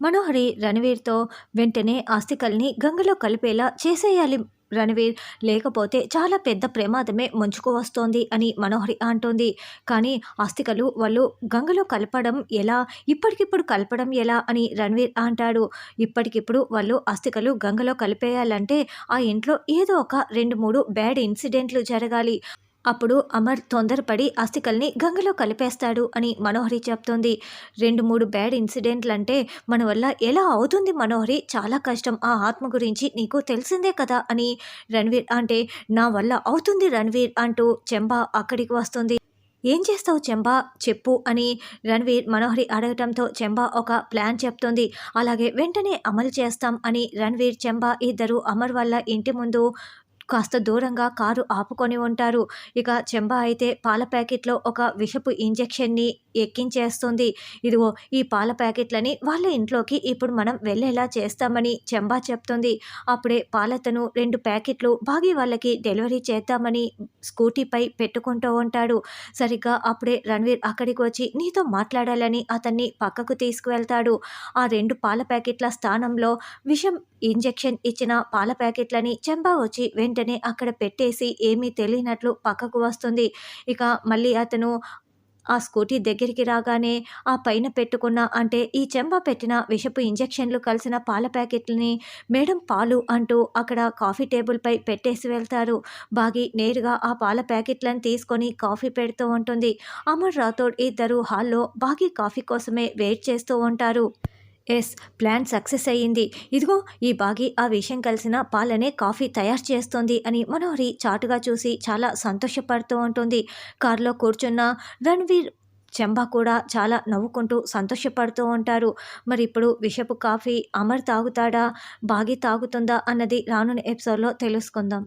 మనోహరి రణవీర్తో వెంటనే ఆస్తికల్ని గంగలో కలిపేలా చేసేయాలి రణవీర్. లేకపోతే చాలా పెద్ద ప్రమాదమే ముంచుకు వస్తోంది అని మనోహరి అంటోంది. కానీ ఆస్తికలు వాళ్ళు గంగలో కలపడం ఎలా ఇప్పటికిప్పుడు కలపడం ఎలా అని రణవీర్ అంటాడు. ఇప్పటికిప్పుడు వాళ్ళు ఆస్తికలు గంగలో కలిపేయాలంటే ఆ ఇంట్లో ఏదో ఒక రెండు మూడు బ్యాడ్ ఇన్సిడెంట్లు జరగాలి. అప్పుడు అమర్ తొందరపడి అస్థికల్ని గంగలో కలిపేస్తాడు అని మనోహరి చెప్తోంది. రెండు మూడు బ్యాడ్ ఇన్సిడెంట్లంటే మన వల్ల ఎలా అవుతుంది మనోహరి? చాలా కష్టం. ఆ ఆత్మ గురించి నీకు తెలిసిందే కదా అని రణ్వీర్ అంటే నా వల్ల అవుతుంది రణ్వీర్ అంటూ చెంబా అక్కడికి వస్తుంది. ఏం చేస్తావు చెంబా? చెప్పు అని రణ్వీర్ మనోహరి అడగటంతో చెంబా ఒక ప్లాన్ చెప్తోంది. అలాగే వెంటనే అమలు చేస్తాం అని రణ్వీర్ చెంబా ఇద్దరు అమర్ వల్ల ఇంటి ముందు కాస్త దూరంగా కారు ఆపుకొని ఉంటారు. ఇక చెంబా అయితే పాల ప్యాకెట్లో ఒక విషపు ఇంజెక్షన్ని ఎక్కించేస్తుంది. ఇదిగో ఈ పాల ప్యాకెట్లని వాళ్ళ ఇంట్లోకి ఇప్పుడు మనం వెళ్ళేలా చేస్తామని చెంబా చెప్తుంది. అప్పుడే పాలతను రెండు ప్యాకెట్లు బాగి వాళ్ళకి డెలివరీ చేద్దామని స్కూటీపై పెట్టుకుంటూ ఉంటాడు. సరిగ్గా అప్పుడే రణ్వీర్ అక్కడికి వచ్చి నీతో మాట్లాడాలని అతన్ని పక్కకు తీసుకువెళ్తాడు. ఆ రెండు పాల ప్యాకెట్ల స్థానంలో విషం ఇంజెక్షన్ ఇచ్చిన పాల ప్యాకెట్లని చెంబా వచ్చి వెంటనే అక్కడ పెట్టేసి ఏమీ తెలియనట్లు పక్కకు వస్తుంది. ఇక మళ్ళీ అతను ఆ స్కూటీ దగ్గరికి రాగానే ఆ పైన పెట్టుకున్న అంటే ఈ చెంబ పెట్టిన విషపు ఇంజెక్షన్లు కలిసిన పాల ప్యాకెట్లని మేడం పాలు అంటూ అక్కడ కాఫీ టేబుల్పై పెట్టేసి వెళ్తారు. బాగి నేరుగా ఆ పాల ప్యాకెట్లను తీసుకొని కాఫీ పెడుతూ ఉంటుంది. అమర్ రాథోడ్ ఇద్దరు హాల్లో బాగి కాఫీ కోసమే వెయిట్ చేస్తూ ఉంటారు. ఎస్ ప్లాన్ సక్సెస్ అయ్యింది. ఇదిగో ఈ బాగి ఆ విషయం కలిసిన పాలనే కాఫీ తయారు చేస్తోంది అని మనోహరి చాటుగా చూసి చాలా సంతోషపడుతూ ఉంటుంది. కారులో కూర్చున్న రణ్వీర్ చెంబా కూడా చాలా నవ్వుకుంటూ సంతోషపడుతూ ఉంటారు. మరి ఇప్పుడు విషపు కాఫీ అమర్ తాగుతాడా? బాగి తాగుతుందా? అన్నది రానున్న ఎపిసోడ్లో తెలుసుకుందాం.